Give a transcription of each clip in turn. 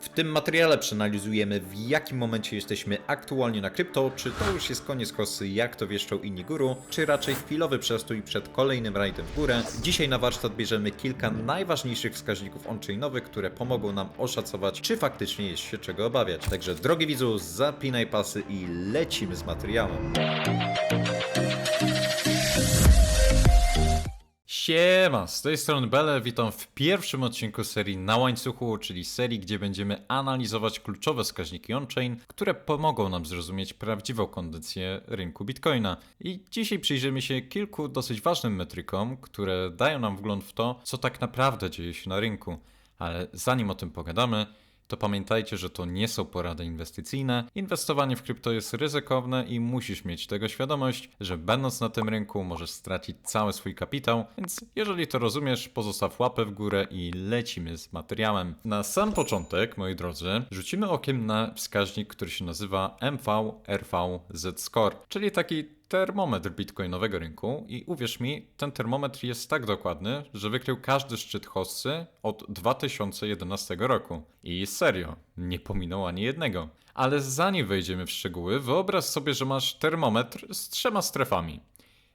W tym materiale przeanalizujemy w jakim momencie jesteśmy aktualnie na krypto, czy to już jest koniec kosy jak to wieszczą inni guru, czy raczej chwilowy przestój przed kolejnym rajdem w górę. Dzisiaj na warsztat bierzemy kilka najważniejszych wskaźników on-chainowych, które pomogą nam oszacować, czy faktycznie jest się czego obawiać. Także drogi widzu, zapinaj pasy i lecimy z materiałem. Siema, z tej strony Bele, witam w pierwszym odcinku serii Na łańcuchu, czyli serii, gdzie będziemy analizować kluczowe wskaźniki on-chain, które pomogą nam zrozumieć prawdziwą kondycję rynku Bitcoina. I dzisiaj przyjrzymy się kilku dosyć ważnym metrykom, które dają nam wgląd w to, co tak naprawdę dzieje się na rynku. Ale zanim o tym pogadamy, to pamiętajcie, że to nie są porady inwestycyjne. Inwestowanie w krypto jest ryzykowne i musisz mieć tego świadomość, że będąc na tym rynku możesz stracić cały swój kapitał, więc jeżeli to rozumiesz, pozostaw łapę w górę i lecimy z materiałem. Na sam początek, moi drodzy, rzucimy okiem na wskaźnik, który się nazywa MVRV Z-Score, czyli taki termometr bitcoinowego rynku i uwierz mi, ten termometr jest tak dokładny, że wykrył każdy szczyt hossy od 2011 roku. I serio, nie pominął ani jednego. Ale zanim wejdziemy w szczegóły, wyobraź sobie, że masz termometr z trzema strefami.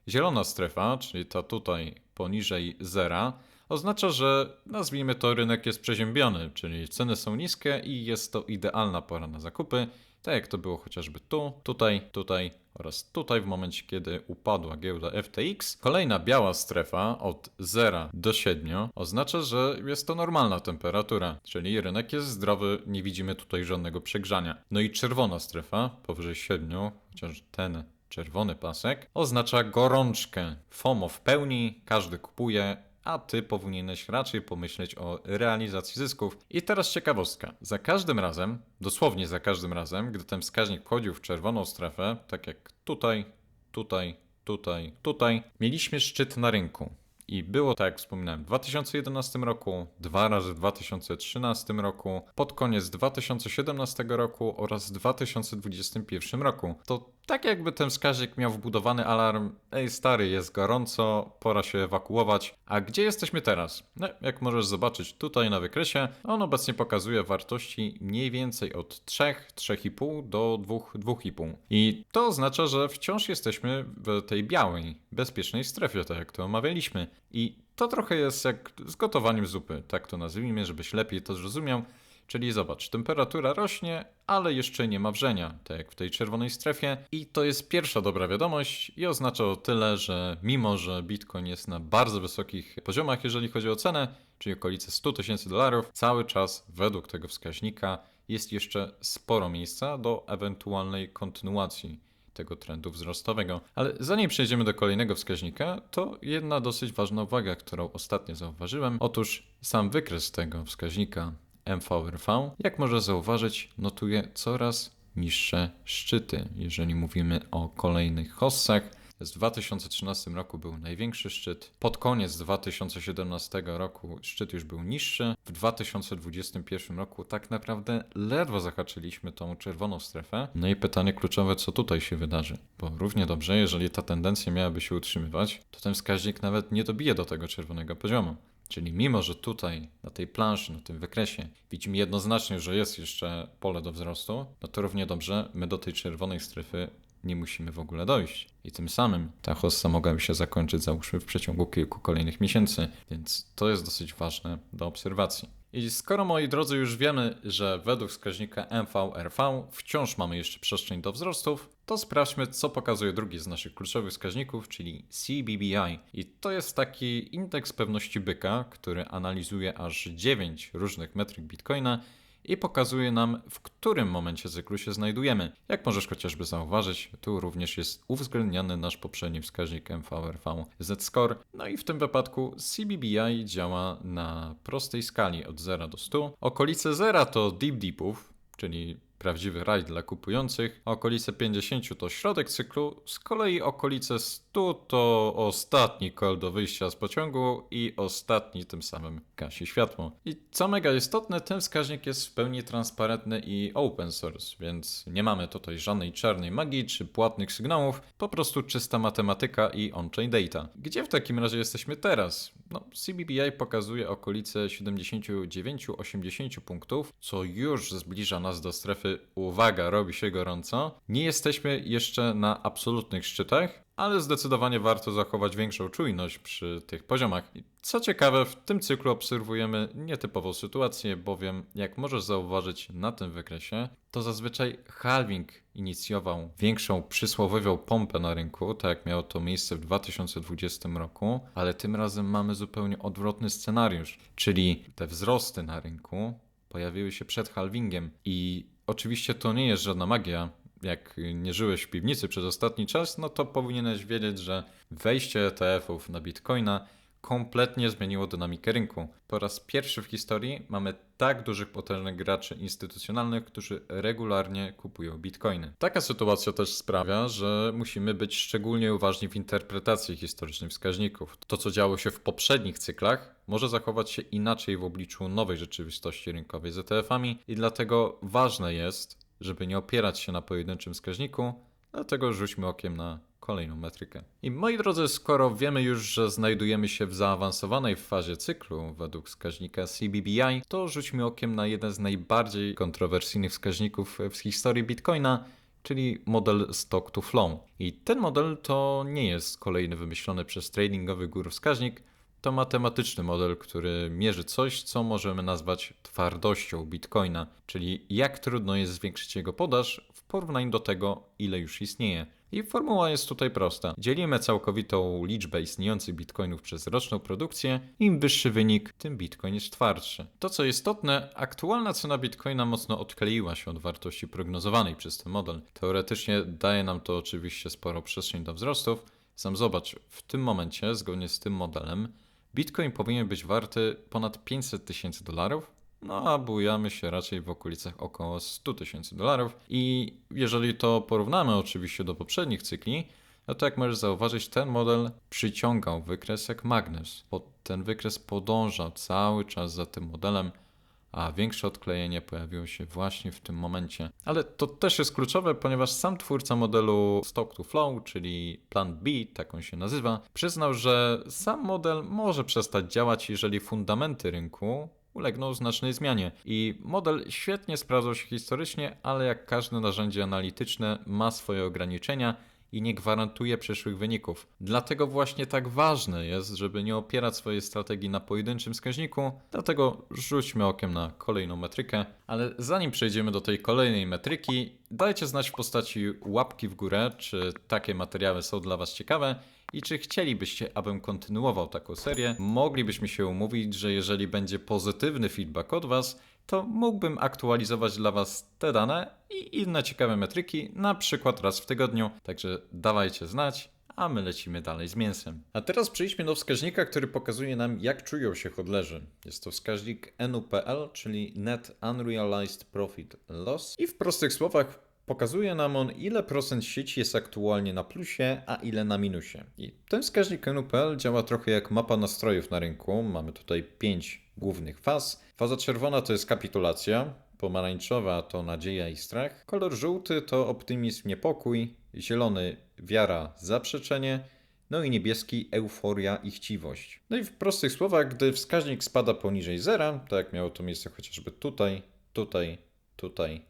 Zielona strefa, czyli ta tutaj poniżej zera, oznacza, że nazwijmy to rynek jest przeziębiony, czyli ceny są niskie i jest to idealna pora na zakupy, tak jak to było chociażby tu, tutaj, tutaj oraz tutaj w momencie, kiedy upadła giełda FTX. Kolejna biała strefa od 0 do 7 oznacza, że jest to normalna temperatura, czyli rynek jest zdrowy, nie widzimy tutaj żadnego przegrzania. No i czerwona strefa powyżej 7, chociaż ten czerwony pasek, oznacza gorączkę. FOMO w pełni, każdy kupuje, a ty powinieneś raczej pomyśleć o realizacji zysków. I teraz ciekawostka. Za każdym razem, dosłownie za każdym razem, gdy ten wskaźnik wchodził w czerwoną strefę, tak jak tutaj, tutaj, tutaj, tutaj, mieliśmy szczyt na rynku. I było tak, jak wspominałem, w 2011 roku, dwa razy w 2013 roku, pod koniec 2017 roku oraz w 2021 roku. To tak jakby ten wskaźnik miał wbudowany alarm, ej stary, jest gorąco, pora się ewakuować. A gdzie jesteśmy teraz? No, jak możesz zobaczyć tutaj na wykresie, on obecnie pokazuje wartości mniej więcej od 3, 3,5 do 2, 2,5. I to oznacza, że wciąż jesteśmy w tej białej, bezpiecznej strefie, tak jak to omawialiśmy. I to trochę jest jak z gotowaniem zupy, tak to nazwijmy, żebyś lepiej to zrozumiał. Czyli zobacz, temperatura rośnie, ale jeszcze nie ma wrzenia, tak jak w tej czerwonej strefie. I to jest pierwsza dobra wiadomość i oznacza o tyle, że mimo, że Bitcoin jest na bardzo wysokich poziomach, jeżeli chodzi o cenę, czyli okolice 100 tysięcy dolarów, cały czas według tego wskaźnika jest jeszcze sporo miejsca do ewentualnej kontynuacji tego trendu wzrostowego. Ale zanim przejdziemy do kolejnego wskaźnika, to jedna dosyć ważna uwaga, którą ostatnio zauważyłem. Otóż sam wykres tego wskaźnika MVRV, jak można zauważyć, notuje coraz niższe szczyty, jeżeli mówimy o kolejnych hossach. W 2013 roku był największy szczyt. Pod koniec 2017 roku szczyt już był niższy. W 2021 roku tak naprawdę ledwo zahaczyliśmy tą czerwoną strefę. No i pytanie kluczowe, co tutaj się wydarzy? Bo równie dobrze, jeżeli ta tendencja miałaby się utrzymywać, to ten wskaźnik nawet nie dobije do tego czerwonego poziomu. Czyli mimo, że tutaj na tej planszy, na tym wykresie widzimy jednoznacznie, że jest jeszcze pole do wzrostu, no to równie dobrze my do tej czerwonej strefy nie musimy w ogóle dojść. I tym samym ta hossa mogłaby się zakończyć załóżmy w przeciągu kilku kolejnych miesięcy, więc to jest dosyć ważne do obserwacji. I skoro moi drodzy już wiemy, że według wskaźnika MVRV wciąż mamy jeszcze przestrzeń do wzrostów, to sprawdźmy, co pokazuje drugi z naszych kluczowych wskaźników, czyli CBBI. I to jest taki indeks pewności byka, który analizuje aż 9 różnych metryk Bitcoina i pokazuje nam, w którym momencie cyklu się znajdujemy. Jak możesz chociażby zauważyć, tu również jest uwzględniany nasz poprzedni wskaźnik MVRV Z-Score. No i w tym wypadku CBBI działa na prostej skali od 0 do 100. Okolice zera to deep deepów, czyli prawdziwy raj dla kupujących, okolice 50 to środek cyklu, z kolei okolice 100 to ostatni kol do wyjścia z pociągu i ostatni tym samym gasi światło. I co mega istotne, ten wskaźnik jest w pełni transparentny i open source, więc nie mamy tutaj żadnej czarnej magii czy płatnych sygnałów, po prostu czysta matematyka i on-chain data. Gdzie w takim razie jesteśmy teraz? No, CBBI pokazuje okolice 79-80 punktów, co już zbliża nas do strefy uwaga, robi się gorąco. Nie jesteśmy jeszcze na absolutnych szczytach, ale zdecydowanie warto zachować większą czujność przy tych poziomach. Co ciekawe, w tym cyklu obserwujemy nietypową sytuację, bowiem jak możesz zauważyć na tym wykresie, to zazwyczaj halving inicjował większą przysłowiową pompę na rynku, tak jak miało to miejsce w 2020 roku, ale tym razem mamy zupełnie odwrotny scenariusz, czyli te wzrosty na rynku pojawiły się przed halvingiem i oczywiście to nie jest żadna magia, jak nie żyłeś w piwnicy przez ostatni czas, no to powinieneś wiedzieć, że wejście ETF-ów na Bitcoina kompletnie zmieniło dynamikę rynku. Po raz pierwszy w historii mamy tak dużych potężnych graczy instytucjonalnych, którzy regularnie kupują bitcoiny. Taka sytuacja też sprawia, że musimy być szczególnie uważni w interpretacji historycznych wskaźników. To, co działo się w poprzednich cyklach, może zachować się inaczej w obliczu nowej rzeczywistości rynkowej z ETF-ami i dlatego ważne jest, żeby nie opierać się na pojedynczym wskaźniku, dlatego rzućmy okiem na kolejną metrykę. I moi drodzy, skoro wiemy już, że znajdujemy się w zaawansowanej fazie cyklu według wskaźnika CBBI, to rzućmy okiem na jeden z najbardziej kontrowersyjnych wskaźników w historii Bitcoina, czyli model stock to flow. I ten model to nie jest kolejny wymyślony przez tradingowy guru wskaźnik, to matematyczny model, który mierzy coś, co możemy nazwać twardością bitcoina, czyli jak trudno jest zwiększyć jego podaż w porównaniu do tego, ile już istnieje. I formuła jest tutaj prosta. Dzielimy całkowitą liczbę istniejących bitcoinów przez roczną produkcję. Im wyższy wynik, tym bitcoin jest twardszy. To co istotne, aktualna cena bitcoina mocno odkleiła się od wartości prognozowanej przez ten model. Teoretycznie daje nam to oczywiście sporo przestrzeń do wzrostów. Sam zobacz, w tym momencie, zgodnie z tym modelem, bitcoin powinien być warty ponad 500 tysięcy dolarów, no a bujamy się raczej w okolicach około 100 tysięcy dolarów. I jeżeli to porównamy oczywiście do poprzednich cykli, no to jak możesz zauważyć, ten model przyciągał wykres jak magnes, ten wykres podążał cały czas za tym modelem, a większe odklejenie pojawiło się właśnie w tym momencie. Ale to też jest kluczowe, ponieważ sam twórca modelu Stock to Flow, czyli Plan B, tak on się nazywa, przyznał, że sam model może przestać działać, jeżeli fundamenty rynku ulegną znacznej zmianie. I model świetnie sprawdzał się historycznie, ale jak każde narzędzie analityczne ma swoje ograniczenia i nie gwarantuje przyszłych wyników. Dlatego właśnie tak ważne jest, żeby nie opierać swojej strategii na pojedynczym wskaźniku, dlatego rzućmy okiem na kolejną metrykę. Ale zanim przejdziemy do tej kolejnej metryki, dajcie znać w postaci łapki w górę, czy takie materiały są dla Was ciekawe i czy chcielibyście, abym kontynuował taką serię. Moglibyśmy się umówić, że jeżeli będzie pozytywny feedback od Was, to mógłbym aktualizować dla Was te dane i inne ciekawe metryki, na przykład raz w tygodniu. Także dawajcie znać, a my lecimy dalej z mięsem. A teraz przejdźmy do wskaźnika, który pokazuje nam, jak czują się hodlerzy. Jest to wskaźnik NUPL, czyli Net Unrealized Profit Loss. I w prostych słowach Pokazuje nam on, ile procent sieci jest aktualnie na plusie, a ile na minusie. I ten wskaźnik NUPL działa trochę jak mapa nastrojów na rynku. Mamy tutaj pięć głównych faz. Faza czerwona to jest kapitulacja, pomarańczowa to nadzieja i strach, kolor żółty to optymizm, niepokój, zielony wiara, zaprzeczenie, no i niebieski euforia i chciwość. No i w prostych słowach, gdy wskaźnik spada poniżej zera, tak jak miało to miejsce chociażby tutaj, tutaj, tutaj,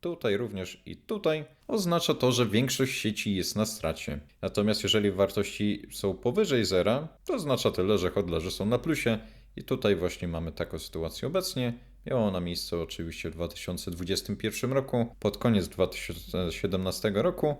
tutaj również i tutaj, oznacza to, że większość sieci jest na stracie. Natomiast jeżeli wartości są powyżej zera, to oznacza tyle, że hodlerzy są na plusie i tutaj właśnie mamy taką sytuację obecnie. Miało ona miejsce oczywiście w 2021 roku, pod koniec 2017 roku.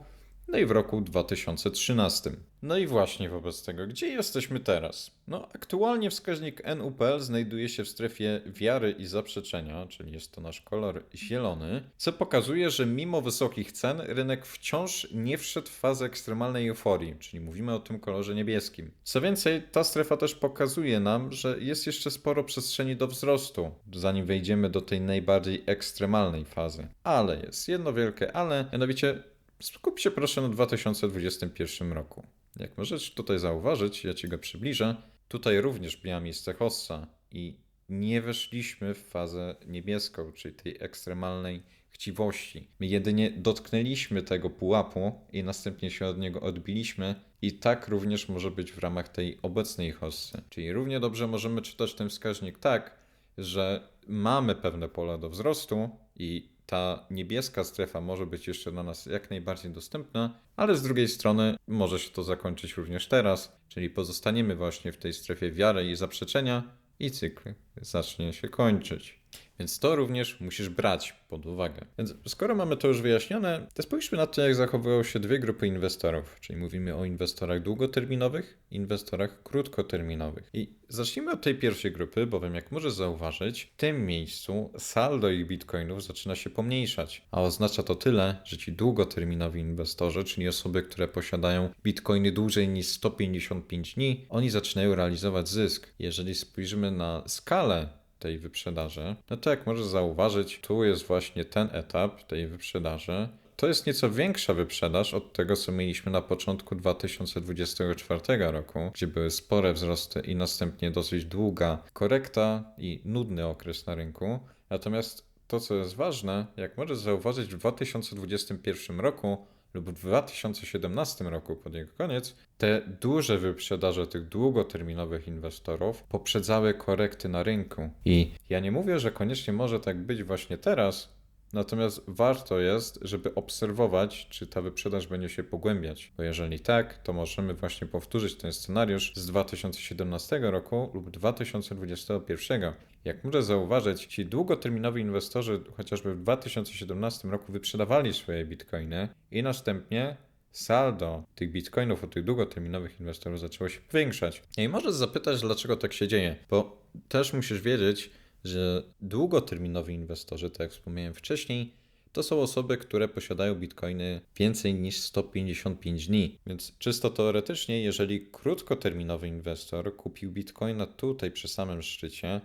No i w roku 2013. No i właśnie wobec tego, gdzie jesteśmy teraz? No, aktualnie wskaźnik NUPL znajduje się w strefie wiary i zaprzeczenia, czyli jest to nasz kolor zielony, co pokazuje, że mimo wysokich cen rynek wciąż nie wszedł w fazę ekstremalnej euforii, czyli mówimy o tym kolorze niebieskim. Co więcej, ta strefa też pokazuje nam, że jest jeszcze sporo przestrzeni do wzrostu, zanim wejdziemy do tej najbardziej ekstremalnej fazy. Ale jest jedno wielkie ale, mianowicie skup się proszę na 2021 roku. Jak możesz tutaj zauważyć, ja ci go przybliżę, tutaj również miała miejsce hossa i nie weszliśmy w fazę niebieską, czyli tej ekstremalnej chciwości. My jedynie dotknęliśmy tego pułapu i następnie się od niego odbiliśmy i tak również może być w ramach tej obecnej hossy. Czyli równie dobrze możemy czytać ten wskaźnik tak, że mamy pewne pola do wzrostu i ta niebieska strefa może być jeszcze dla nas jak najbardziej dostępna, ale z drugiej strony może się to zakończyć również teraz, czyli pozostaniemy właśnie w tej strefie wiary i zaprzeczenia i cykl zacznie się kończyć. Więc to również musisz brać pod uwagę. Więc skoro mamy to już wyjaśnione, to spójrzmy na to, jak zachowują się dwie grupy inwestorów. Czyli mówimy o inwestorach długoterminowych inwestorach krótkoterminowych. I zacznijmy od tej pierwszej grupy, bowiem jak możesz zauważyć, w tym miejscu saldo ich bitcoinów zaczyna się pomniejszać. A oznacza to tyle, że ci długoterminowi inwestorzy, czyli osoby, które posiadają bitcoiny dłużej niż 155 dni, oni zaczynają realizować zysk. Jeżeli spojrzymy na skalę tej wyprzedaży, no to jak możesz zauważyć, tu jest właśnie ten etap tej wyprzedaży. To jest nieco większa wyprzedaż od tego, co mieliśmy na początku 2024 roku, gdzie były spore wzrosty i następnie dosyć długa korekta i nudny okres na rynku. Natomiast to, co jest ważne, jak możesz zauważyć, w 2021 roku lub w 2017 roku pod jego koniec, te duże wyprzedaże tych długoterminowych inwestorów poprzedzały korekty na rynku. I ja nie mówię, że koniecznie może tak być właśnie teraz, Natomiast warto jest, żeby obserwować, czy ta wyprzedaż będzie się pogłębiać, bo jeżeli tak, to możemy właśnie powtórzyć ten scenariusz z 2017 roku lub 2021. Jak może zauważyć, ci długoterminowi inwestorzy chociażby w 2017 roku wyprzedawali swoje bitcoiny i następnie saldo tych bitcoinów od tych długoterminowych inwestorów zaczęło się powiększać. I możesz zapytać, dlaczego tak się dzieje, bo też musisz wiedzieć, że długoterminowi inwestorzy, tak jak wspomniałem wcześniej, to są osoby, które posiadają bitcoiny więcej niż 155 dni. Więc czysto teoretycznie, jeżeli krótkoterminowy inwestor kupił bitcoina tutaj przy samym szczycie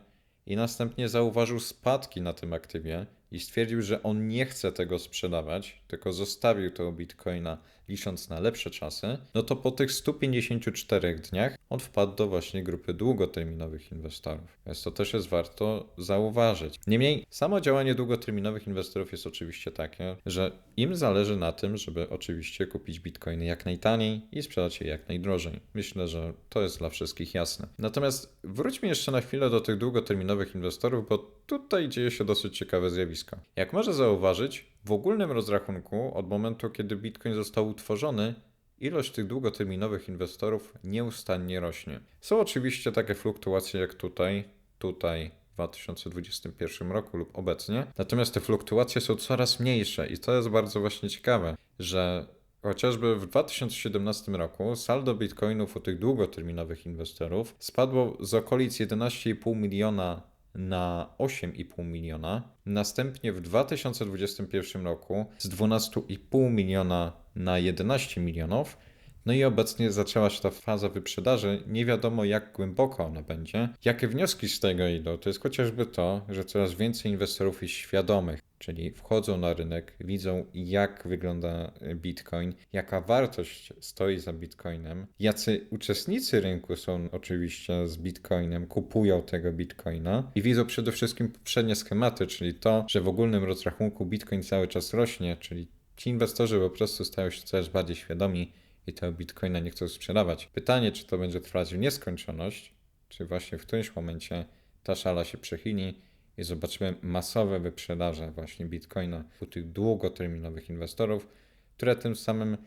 i następnie zauważył spadki na tym aktywie i stwierdził, że on nie chce tego sprzedawać, tylko zostawił tego bitcoina licząc na lepsze czasy, no to po tych 154 dniach on wpadł do właśnie grupy długoterminowych inwestorów. Więc to też jest warto zauważyć. Niemniej samo działanie długoterminowych inwestorów jest oczywiście takie, że im zależy na tym, żeby oczywiście kupić bitcoiny jak najtaniej i sprzedać je jak najdrożej. Myślę, że to jest dla wszystkich jasne. Natomiast wróćmy jeszcze na chwilę do tych długoterminowych inwestorów, bo tutaj dzieje się dosyć ciekawe zjawisko. Jak może zauważyć, w ogólnym rozrachunku, od momentu kiedy Bitcoin został utworzony, ilość tych długoterminowych inwestorów nieustannie rośnie. Są oczywiście takie fluktuacje jak tutaj, tutaj, w 2021 roku lub obecnie. Natomiast te fluktuacje są coraz mniejsze i to jest bardzo właśnie ciekawe, że chociażby w 2017 roku saldo bitcoinów u tych długoterminowych inwestorów spadło z okolic 11,5 miliona na 8,5 miliona. Następnie w 2021 roku z 12,5 miliona na 11 milionów. No i obecnie zaczęła się ta faza wyprzedaży. Nie wiadomo, jak głęboko ona będzie. Jakie wnioski z tego idą? To jest chociażby to, że coraz więcej inwestorów jest świadomych czyli wchodzą na rynek, widzą jak wygląda Bitcoin, jaka wartość stoi za Bitcoinem, jacy uczestnicy rynku są oczywiście z Bitcoinem, kupują tego Bitcoina i widzą przede wszystkim poprzednie schematy, czyli to, że w ogólnym rozrachunku Bitcoin cały czas rośnie, czyli ci inwestorzy po prostu stają się coraz bardziej świadomi i tego Bitcoina nie chcą sprzedawać. Pytanie, czy to będzie trwać w nieskończoność, czy właśnie w którymś momencie ta szala się przechyli i zobaczymy masowe wyprzedaże właśnie Bitcoina u tych długoterminowych inwestorów, które tym samym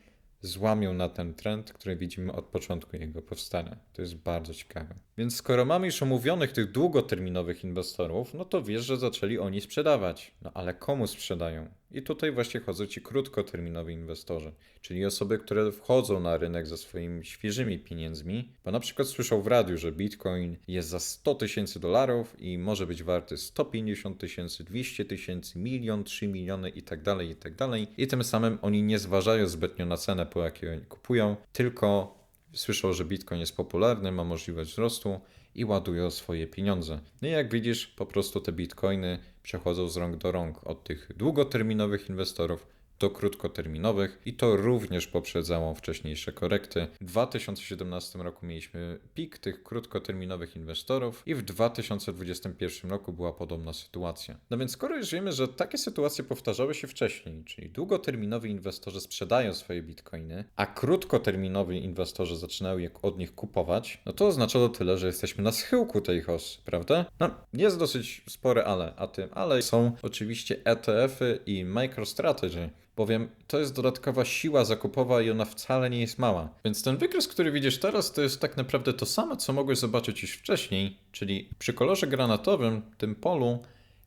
złamią na ten trend, który widzimy od początku jego powstania. To jest bardzo ciekawe. Więc skoro mamy już omówionych tych długoterminowych inwestorów, no to wiesz, że zaczęli oni sprzedawać. No ale komu sprzedają? I tutaj właśnie chodzą ci krótkoterminowi inwestorzy, czyli osoby, które wchodzą na rynek ze swoimi świeżymi pieniędzmi, bo na przykład słyszał w radiu, że Bitcoin jest za 100 tysięcy dolarów i może być warty 150 tysięcy, 200 tysięcy, milion, 3 miliony i tak dalej, i tak. I tym samym oni nie zważają zbytnio na cenę, po jakiej kupują, tylko słyszą, że Bitcoin jest popularny, ma możliwość wzrostu i ładują swoje pieniądze. No i jak widzisz, po prostu te bitcoiny przechodzą z rąk do rąk od tych długoterminowych inwestorów do krótkoterminowych i to również poprzedzało wcześniejsze korekty. W 2017 roku mieliśmy pik tych krótkoterminowych inwestorów i w 2021 roku była podobna sytuacja. No więc skoro już wiemy, że takie sytuacje powtarzały się wcześniej, czyli długoterminowi inwestorzy sprzedają swoje bitcoiny, a krótkoterminowi inwestorzy zaczynają je od nich kupować, no to oznacza to tyle, że jesteśmy na schyłku tej hossy, prawda? No, jest dosyć spore ale, a tym ale są oczywiście ETF-y i MicroStrategy, bowiem to jest dodatkowa siła zakupowa i ona wcale nie jest mała. Więc ten wykres, który widzisz teraz, to jest tak naprawdę to samo, co mogłeś zobaczyć już wcześniej, czyli przy kolorze granatowym, tym polu,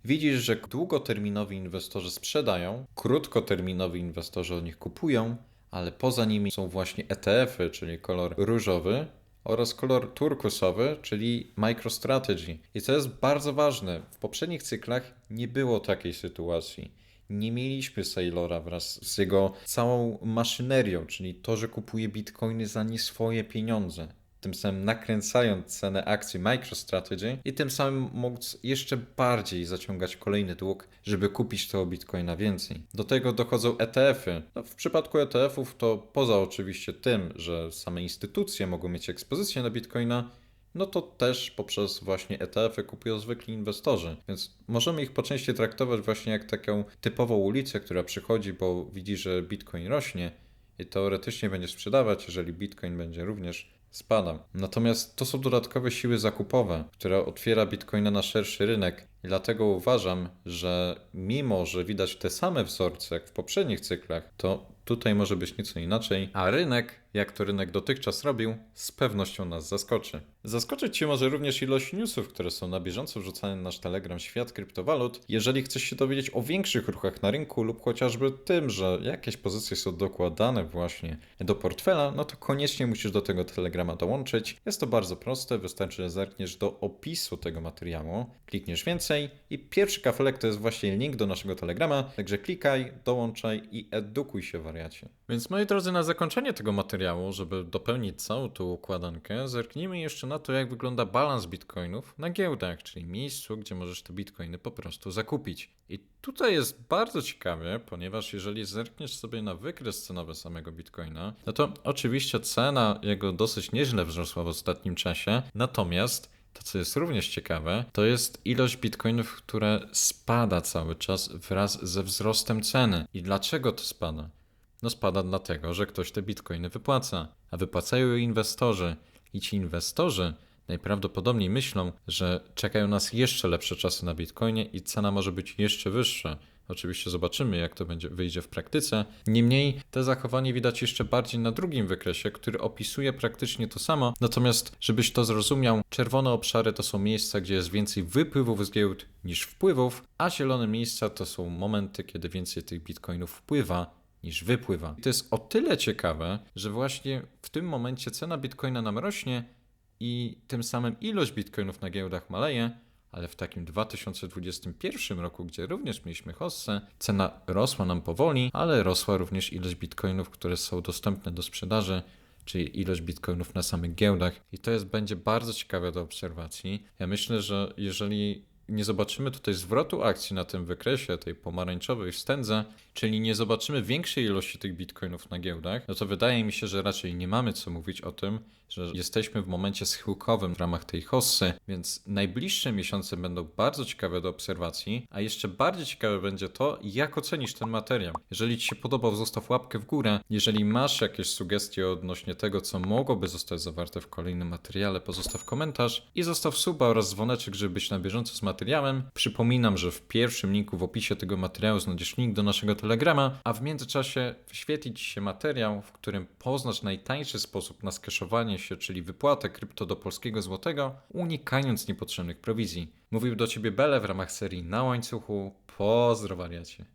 widzisz, że długoterminowi inwestorzy sprzedają, krótkoterminowi inwestorzy od nich kupują, ale poza nimi są właśnie ETF-y, czyli kolor różowy, oraz kolor turkusowy, czyli MicroStrategy. I co jest bardzo ważne, w poprzednich cyklach nie było takiej sytuacji. Nie mieliśmy Sailora wraz z jego całą maszynerią, czyli to, że kupuje bitcoiny za nie swoje pieniądze. Tym samym nakręcając cenę akcji MicroStrategy i tym samym móc jeszcze bardziej zaciągać kolejny dług, żeby kupić tego bitcoina więcej. Do tego dochodzą ETF-y. No, w przypadku ETF-ów to poza oczywiście tym, że same instytucje mogą mieć ekspozycję na bitcoina, no to też poprzez właśnie ETF-y kupują zwykli inwestorzy. Więc możemy ich po części traktować właśnie jak taką typową ulicę, która przychodzi, bo widzi, że Bitcoin rośnie i teoretycznie będzie sprzedawać, jeżeli Bitcoin będzie również spadał. Natomiast to są dodatkowe siły zakupowe, które otwiera Bitcoina na szerszy rynek i dlatego uważam, że mimo, że widać te same wzorce jak w poprzednich cyklach, to tutaj może być nieco inaczej, a rynek, jak to rynek dotychczas robił, z pewnością nas zaskoczy. Zaskoczyć Cię może również ilość newsów, które są na bieżąco wrzucane na nasz Telegram Świat Kryptowalut. Jeżeli chcesz się dowiedzieć o większych ruchach na rynku lub chociażby tym, że jakieś pozycje są dokładane właśnie do portfela, no to koniecznie musisz do tego Telegrama dołączyć. Jest to bardzo proste, wystarczy, że zerkniesz do opisu tego materiału, klikniesz więcej i pierwszy kafelek to jest właśnie link do naszego Telegrama, także klikaj, dołączaj i edukuj się wariacie. Więc moi drodzy, na zakończenie tego materiału, żeby dopełnić całą tą układankę, zerknijmy jeszcze na to, jak wygląda balans bitcoinów na giełdach, czyli miejscu, gdzie możesz te bitcoiny po prostu zakupić. I tutaj jest bardzo ciekawie, ponieważ jeżeli zerkniesz sobie na wykres cenowy samego bitcoina, no to oczywiście cena jego dosyć nieźle wzrosła w ostatnim czasie, natomiast to, co jest również ciekawe, to jest ilość bitcoinów, które spada cały czas wraz ze wzrostem ceny. I dlaczego to spada? No spada dlatego, że ktoś te bitcoiny wypłaca, a wypłacają je inwestorzy. I ci inwestorzy najprawdopodobniej myślą, że czekają nas jeszcze lepsze czasy na bitcoinie i cena może być jeszcze wyższa. Oczywiście zobaczymy, jak to będzie, wyjdzie w praktyce. Niemniej te zachowanie widać jeszcze bardziej na drugim wykresie, który opisuje praktycznie to samo. Natomiast, żebyś to zrozumiał, czerwone obszary to są miejsca, gdzie jest więcej wypływów z giełd niż wpływów, a zielone miejsca to są momenty, kiedy więcej tych bitcoinów wpływa niż wypływa. I to jest o tyle ciekawe, że właśnie w tym momencie cena bitcoina nam rośnie i tym samym ilość bitcoinów na giełdach maleje, ale w takim 2021 roku, gdzie również mieliśmy hossę, cena rosła nam powoli, ale rosła również ilość bitcoinów, które są dostępne do sprzedaży, czyli ilość bitcoinów na samych giełdach. I to jest, będzie bardzo ciekawe do obserwacji. Ja myślę, że jeżeli nie zobaczymy tutaj zwrotu akcji na tym wykresie, tej pomarańczowej wstędze, czyli nie zobaczymy większej ilości tych bitcoinów na giełdach, no to wydaje mi się, że raczej nie mamy co mówić o tym, że jesteśmy w momencie schyłkowym w ramach tej hossy, więc najbliższe miesiące będą bardzo ciekawe do obserwacji, a jeszcze bardziej ciekawe będzie to, jak ocenisz ten materiał. Jeżeli Ci się podobał, zostaw łapkę w górę. Jeżeli masz jakieś sugestie odnośnie tego, co mogłoby zostać zawarte w kolejnym materiale, pozostaw komentarz i zostaw suba oraz dzwoneczek, żeby być na bieżąco z materiałem materiałem. Przypominam, że w pierwszym linku w opisie tego materiału znajdziesz link do naszego Telegrama, a w międzyczasie wyświetli Ci się materiał, w którym poznasz najtańszy sposób na skeszowanie się, czyli wypłatę krypto do polskiego złotego, unikając niepotrzebnych prowizji. Mówił do Ciebie Bele w ramach serii Na łańcuchu. Pozdro wariacie.